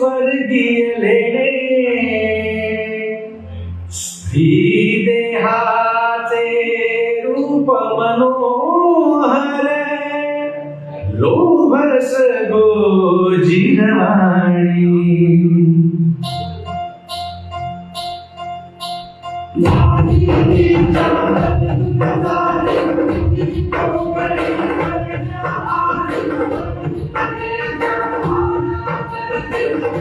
স্বর্গীয়লেড়ে স্ত্রীদে হাতে রূপ মনোহর লোভস গোজিনবাণী Thank you. जिरवाणी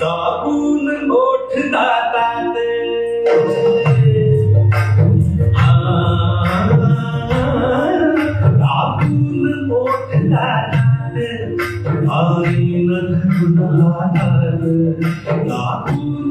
तापून ओठ दातात तापून ओठ दातात आईन धरून हातात तापून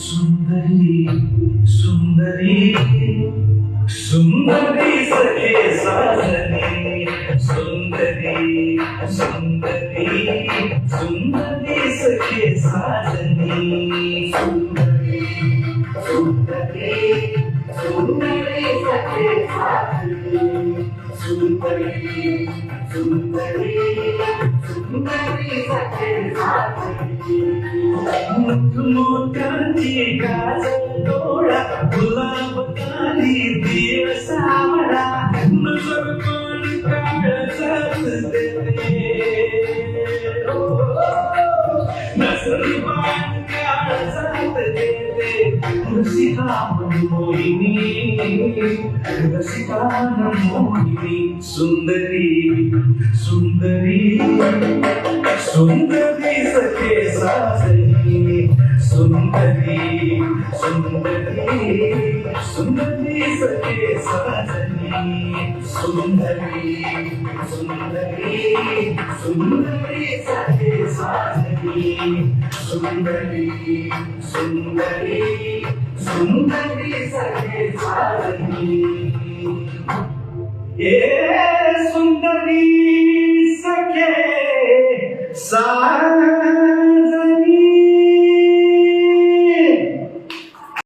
சுந்தரி சுந்தரி சுந்தரி சகே சாதனி சுந்தரி சுந்தரி சுந்தரி சகே சாதனி சுந்தரி சுந்தரி சுந்தரி சகே சாதனி சுந்தரி சுந்தரி சுந்தரி சகே சாதனி முத்து மூக்காஞ்சி காஜல் தோழ குலாம் சுந்தரி சுந்தரி சுந்தரி சகே சாச सुंदरी सुंदरी सुंदरी सखे साजनी सुंदरी सुंदरी सुंदरी सखे साजनी सुंदरी सुंदरी सुंदरी सखे साजनी ये सुंदरी सखे साजनी